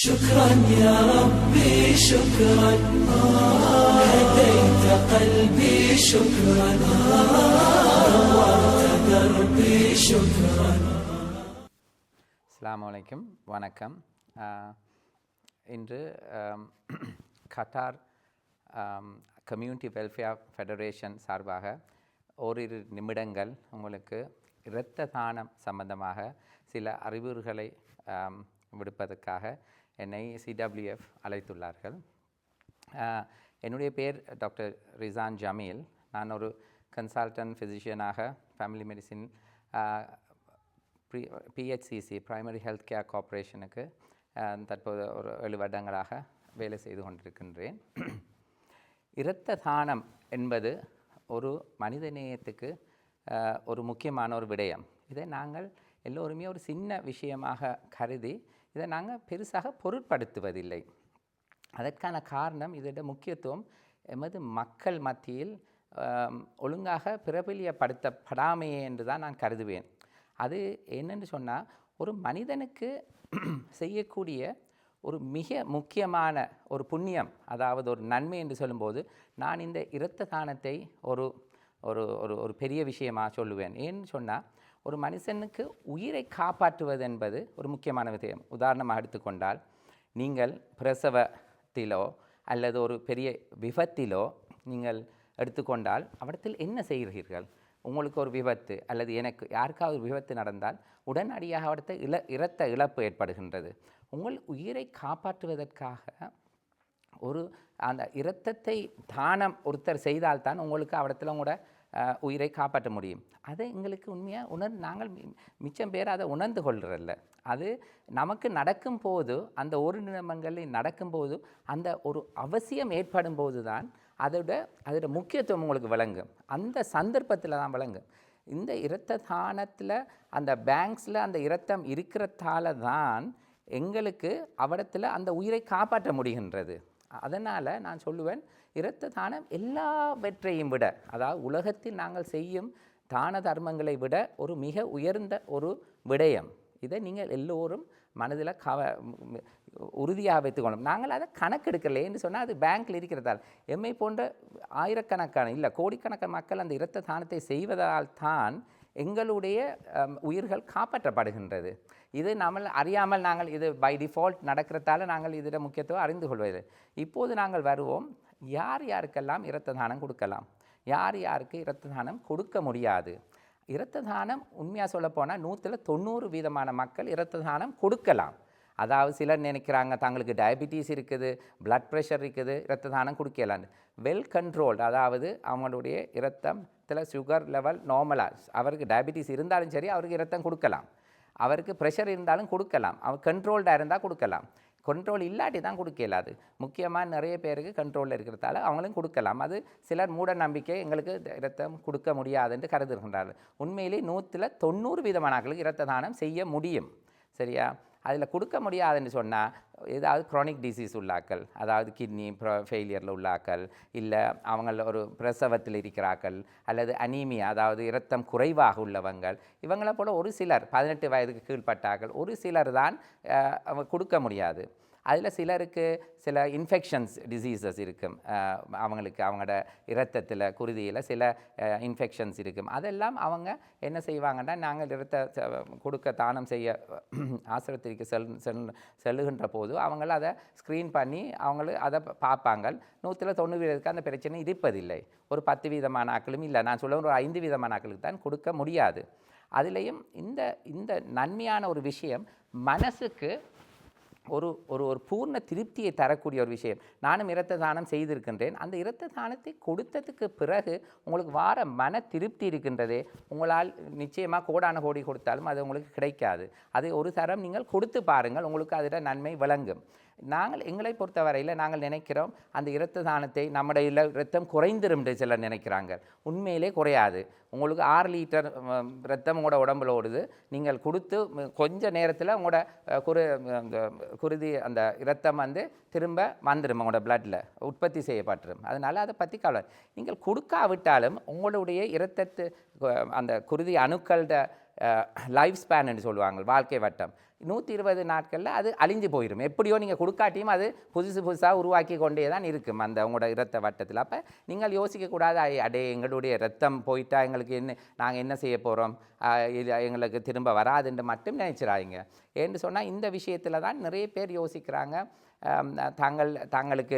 شكرا يا ربي شكرا هديت قلبي شكرا نورت دربي شكرا அஸ்ஸலாமு அலைக்கும் வணக்கம் ஆஹ், இன்று ஆம், கட்டார் கம்யூனிட்டி வெல்ஃபேர் ஃபெடரேஷன் சார்பாக ஓரிரு நிமிடங்கள் உங்களுக்கு இரத்த தானம் சம்பந்தமாக சில அறிவுரைகளை ஆம், விடுப்பதற்காக என்னை சிடபிள்யூஎஃப் அழைத்துள்ளார்கள். என்னுடைய பேர் டாக்டர் ரிசான் ஜமீல். நான் ஒரு consultant ஃபிசிஷியனாக family medicine PHCC primary health care கார்ப்பரேஷனுக்கு தற்போது ஒரு ஏழு வருடங்களாக வேலை செய்து கொண்டிருக்கின்றேன். இரத்த தானம் என்பது ஒரு மனித நேயத்துக்கு ஒரு முக்கியமான ஒரு விடயம். இதை நாங்கள் எல்லோருமே ஒரு சின்ன விஷயமாக கருதி இதை நாங்கள் பெருசாக பொருட்படுத்துவதில்லை. அதற்கான காரணம் இதோட முக்கியத்துவம் எமது மக்கள் மத்தியில் ஒழுங்காக பிரபலியப்படுத்தப்படாமையே என்று தான் நான் கருதுவேன். அது என்னென்னு சொன்னால் ஒரு மனிதனுக்கு செய்யக்கூடிய ஒரு மிக முக்கியமான ஒரு புண்ணியம் அதாவது ஒரு நன்மை என்று சொல்லும்போது நான் இந்த இரத்த தானத்தை ஒரு ஒரு ஒரு ஒரு பெரிய விஷயமாக சொல்லுவேன். ஏன்னு சொன்னால் ஒரு மனுஷனுக்கு உயிரை காப்பாற்றுவது என்பது ஒரு முக்கியமான விஷயம். உதாரணமாக எடுத்துக்கொண்டால் நீங்கள் பிரசவத்திலோ அல்லது ஒரு பெரிய விபத்திலோ நீங்கள் எடுத்துக்கொண்டால் அவடத்தில் என்ன செய்கிறீர்கள்? உங்களுக்கு ஒரு விபத்து அல்லது எனக்கு யாருக்காவது ஒரு விபத்து நடந்தால் உடனடியாக அவடத்தை இழ இரத்த இழப்பு ஏற்படுகின்றது. உங்கள் உயிரை காப்பாற்றுவதற்காக ஒரு அந்த இரத்தத்தை தானம் ஒருத்தர் செய்தால்தான் உங்களுக்கு அவடத்தில் உங்களோட உயிரை காப்பாற்ற முடியும். அதை எங்களுக்கு உண்மையாக உணர் நாங்கள் மி- மிச்சம் பேர் அதை உணர்ந்து கொள்கிறல்ல அது நமக்கு நடக்கும் போது அந்த ஒரு நிமிடங்களில் நடக்கும்போது அந்த ஒரு அவசியம் ஏற்படும் போது தான் அதோட அதோட முக்கியத்துவம் உங்களுக்கு விளங்கும். அந்த சந்தர்ப்பத்தில் தான் விளங்கும். இந்த இரத்த தானத்தில் அந்த பேங்க்ஸில் அந்த இரத்தம் இருக்கிறதால தான் எங்களுக்கு அவடத்தில் அந்த உயிரை காப்பாற்ற முடிகின்றது. அதனால் நான் சொல்லுவேன் இரத்த தானம் எல்லாவற்றையும் விட அதாவது உலகத்தில் நாங்கள் செய்யும் தான தர்மங்களை விட ஒரு மிக உயர்ந்த ஒரு விடயம். இதை நீங்கள் எல்லோரும் மனதில் கவ உறுதியாக வைத்துக்கொள்ளும் நாங்கள் அதை கணக்கெடுக்கலைன்னு சொன்னால் அது பேங்க்கில் இருக்கிறதால். எம்மை போன்ற ஆயிரக்கணக்கான இல்லை கோடிக்கணக்கான மக்கள் அந்த இரத்த தானத்தை செய்வதால் தான் எங்களுடைய உயிர்கள் காப்பாற்றப்படுகின்றது. இது நாமல் அறியாமல் நாங்கள் இது பை டிஃபால்ட் நடக்கிறதால நாங்கள் இதில் முக்கியத்துவம் அறிந்து கொள்வது. இப்போது நாங்கள் வருவோம். யார் யாருக்கெல்லாம் இரத்த தானம் கொடுக்கலாம்? யார் யாருக்கு இரத்த தானம் கொடுக்க முடியாது? இரத்த தானம் உண்மையாக சொல்லப்போனால் நூற்றில் தொண்ணூறு வீதமான மக்கள் இரத்த தானம் கொடுக்கலாம். அதாவது சிலர் நினைக்கிறாங்க தங்களுக்கு டயபிட்டிஸ் இருக்குது பிளட் ப்ரெஷர் இருக்குது இரத்த தானம் கொடுக்கலான்னு வெல் கண்ட்ரோல்டு அதாவது அவங்களுடைய இரத்தத்தில் சுகர் லெவல் நார்மலாக அவருக்கு டயபிட்டிஸ் இருந்தாலும் சரி அவருக்கு இரத்தம் கொடுக்கலாம். அவருக்கு ப்ரெஷர் இருந்தாலும் கொடுக்கலாம். அவர் கண்ட்ரோல்டாக இருந்தால் கொடுக்கலாம். கண்ட்ரோல் இல்லாட்டி தான் கொடுக்க இயலாது முக்கியமாக நிறைய பேருக்கு கண்ட்ரோலில் இருக்கிறதால அவங்களும் கொடுக்கலாம். அது சிலர் மூட நம்பிக்கை எங்களுக்கு இரத்தம் கொடுக்க முடியாது என்று கருதுகின்றார்கள். உண்மையிலே நூற்றில் தொண்ணூறு வீதமானாக்களுக்கு இரத்த தானம் செய்ய முடியும். சரியா? அதில் கொடுக்க முடியாதுன்னு சொன்னால் ஏதாவது க்ரானிக் டிசீஸ் உள்ளாக்கள் அதாவது கிட்னி ஃபெயிலியரில் உள்ளாக்கள் இல்லை அவங்கள ஒரு பிரசவத்தில் இருக்கிறாக்கள் அல்லது அனீமியா அதாவது இரத்தம் குறைவாக உள்ளவங்கள் இவங்களை போல் ஒரு சிலர் பதினெட்டு வயதுக்கு கீழ்பட்டார்கள் ஒரு சிலர் தான் அவங்க கொடுக்க முடியாது. அதில் சிலருக்கு சில இன்ஃபெக்ஷன்ஸ் டிசீசஸ் இருக்கும். அவங்களுக்கு அவங்களோட இரத்தத்தில் குருதியில் சில இன்ஃபெக்ஷன்ஸ் இருக்கும். அதெல்லாம் அவங்க என்ன செய்வாங்கன்னா நாங்கள் இரத்த கொடுக்க தானம் செய்ய ஆசிரத்திற்கு செல் செல் செல்லுகின்ற போது அவங்கள அதை ஸ்க்ரீன் பண்ணி அவங்களும் அதை பார்ப்பாங்க. நூற்றில் தொண்ணூறு வீதத்துக்கு அந்த பிரச்சனை இருப்பதில்லை. ஒரு பத்து வீதமான ஆக்களும் இல்லை. நான் சொல்ல ஒரு ஐந்து வீதமான ஆக்களுக்கு தான் கொடுக்க முடியாது. அதுலேயும் இந்த இந்த நன்மையான ஒரு விஷயம் மனசுக்கு ஒரு ஒரு ஒரு பூர்ண திருப்தியை தரக்கூடிய ஒரு விஷயம். நானும் இரத்த தானம் செய்திருக்கின்றேன். அந்த இரத்த தானத்தை கொடுத்ததுக்கு பிறகு உங்களுக்கு வார மன திருப்தி இருக்கின்றதே. உங்களால் நிச்சயமாக கோடான கோடி கொடுத்தாலும் அது உங்களுக்கு கிடைக்காது. அதை ஒரு தரம் நீங்கள் கொடுத்து பாருங்கள். உங்களுக்கு அதில் நன்மை விளங்கும். நாங்கள் எங்களை பொறுத்தவரையில் நாங்கள் நினைக்கிறோம் அந்த இரத்த தானத்தை நம்முடைய இரத்தம் குறைந்திரும் சிலர் நினைக்கிறாங்க. உண்மையிலே குறையாது. உங்களுக்கு ஆறு லிட்டர் ரத்தம் உங்களோட உடம்புல ஓடுது. நீங்கள் கொடுத்து கொஞ்ச நேரத்தில் உங்களோட குரு அந்த குருதி அந்த இரத்தம் வந்து திரும்ப வந்துடும் உங்களோட பிளட்டில் உற்பத்தி செய்யப்பட்டுரும். அதனால் அதை பற்றி கவலை நீங்கள் கொடுக்காவிட்டாலும் உங்களுடைய இரத்தத்து அந்த குருதி அணுக்களோட லைஃப் ஸ்பேன்னு சொல்லுவாங்க வாழ்க்கை வட்டம். நூற்றி இருபது நாட்களில் அது அழிஞ்சு போயிடும் எப்படியோ நீங்கள் கொடுக்காட்டியும் அது புதுசு புதுசாக உருவாக்கி கொண்டே தான் இருக்கும் அந்த உங்களோட இரத்த வட்டத்தில். அப்போ நீங்கள் யோசிக்கக்கூடாது அடே எங்களுடைய ரத்தம் போயிட்டா எங்களுக்கு என்ன நாங்கள் என்ன செய்ய போகிறோம் இது எங்களுக்கு திரும்ப வராதுன்னு மட்டும் நினைச்சிடாதீங்க. ஏன்னு சொன்னால் இந்த விஷயத்தில் தான் நிறைய பேர் யோசிக்கிறாங்க. தாங்கள் தாங்களுக்கு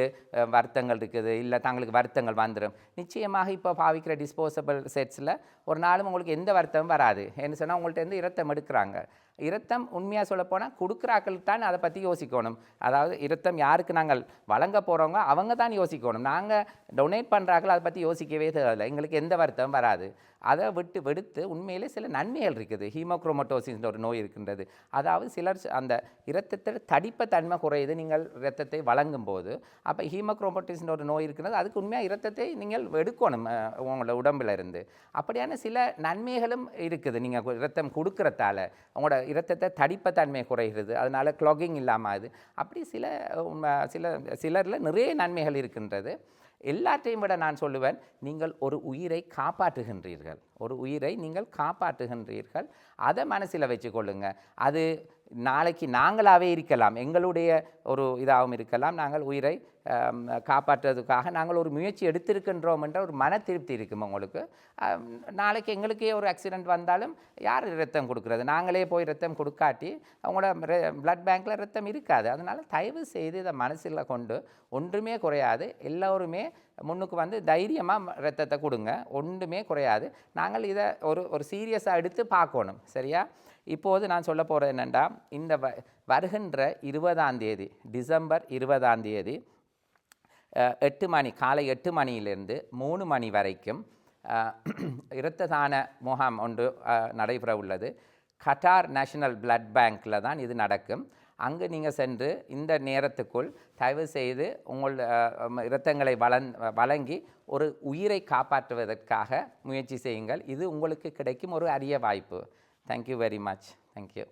வருத்தங்கள் இருக்குது இல்லை தாங்களுக்கு வருத்தங்கள் வந்துடும் நிச்சயமாக இப்போ பாவிக்கிற டிஸ்போசபிள் செட்ஸில் ஒரு நாளும் உங்களுக்கு எந்த வருத்தமும் வராது. ஏன்னு சொன்னால் உங்கள்கிட்ட இருந்து இரத்தம் எடுக்கிறாங்க. இரத்தம் உண்மையாக சொல்லப்போனால் கொடுக்குறாக்கள் தான் அதை பற்றி யோசிக்கணும். அதாவது இரத்தம் யாருக்கு நாங்கள் வழங்க போகிறவங்க அவங்க தான் யோசிக்கணும். நாங்கள் டொனேட் பண்ணுறாக்கள் அதை பற்றி யோசிக்கவே தேவையில்லை. எங்களுக்கு எந்த வருத்தமும் வராது. அதை விட்டு வெடுத்து உண்மையிலே சில நன்மைகள் இருக்குது. ஹீமோக்ரோமட்டோசிஸ்ன்ற ஒரு நோய் இருக்கின்றது. அதாவது சிலர் அந்த இரத்தத்தில் தடிப்ப தன்மை குறையுது. நீங்கள் இரத்தத்தை வழங்கும் போது அப்போ ஹீமோக்ரோமட்டோசிஸ்ன்ற ஒரு நோய் இருக்கிறது அதுக்கு உண்மையாக இரத்தத்தை நீங்கள் எடுக்கணும் உங்களோட உடம்பில் இருந்து அப்படியான சில நன்மைகளும் இருக்குது. நீங்கள் இரத்தம் கொடுக்குறதால உங்களோட இரத்தத்தை தடிப்பத்தன்மை குறைகிறது. அதனால் க்ளாகிங் இல்லாமல் அது அப்படி சில சில சிலரில் நிறைய நன்மைகள் இருக்கின்றது. எல்லாத்தையும் விட நான் சொல்லுவேன் நீங்கள் ஒரு உயிரை காப்பாற்றுகின்றீர்கள். ஒரு உயிரை நீங்கள் காப்பாற்றுகின்றீர்கள். அதை மனசில் வச்சுக்கொள்ளுங்க. அது நாளைக்கு நாங்களாகவே இருக்கலாம். எங்களுடைய ஒரு இதாகவும் இருக்கலாம். நாங்கள் உயிரை காப்பாற்றுறதுக்காக நாங்கள் ஒரு முயற்சி எடுத்திருக்கின்றோம் என்ற ஒரு மன திருப்தி இருக்கும் உங்களுக்கு. நாளைக்கு எங்களுக்கே ஒரு ஆக்சிடெண்ட் வந்தாலும் யார் ரத்தம் கொடுக்குறது? நாங்களே போய் ரத்தம் கொடுக்காட்டி அவங்களோட பிளட் பேங்க்கில் ரத்தம் இருக்காது. அதனால் தயவு செய்து இதை மனசில் கொண்டு ஒன்றுமே குறையாது. எல்லோருமே முன்னுக்கு வந்து தைரியமாக ரத்தத்தை கொடுங்க. ஒன்றுமே குறையாது. நாங்கள் இதை ஒரு ஒரு சீரியஸாக எடுத்து பார்க்கணும். சரியா? இப்போது நான் சொல்ல போகிறது என்னென்னா இந்த வ வருகின்ற இருபதாம் தேதி டிசம்பர் இருபதாம் தேதி எட்டு மணி காலை எட்டு மணியிலிருந்து மூணு மணி வரைக்கும் இரத்ததான முகாம் ஒன்று நடைபெற உள்ளது. கட்டார் நேஷனல் பிளட் பேங்க்கில் தான் இது நடக்கும். அங்கு நீங்கள் சென்று இந்த நேரத்துக்குள் தயவு செய்து உங்கள் இரத்தங்களை வளன் வழங்கி ஒரு உயிரை காப்பாற்றுவதற்காக முயற்சி செய்யுங்கள். இது உங்களுக்கு கிடைக்கும் ஒரு அரிய வாய்ப்பு. Thank you very much thank you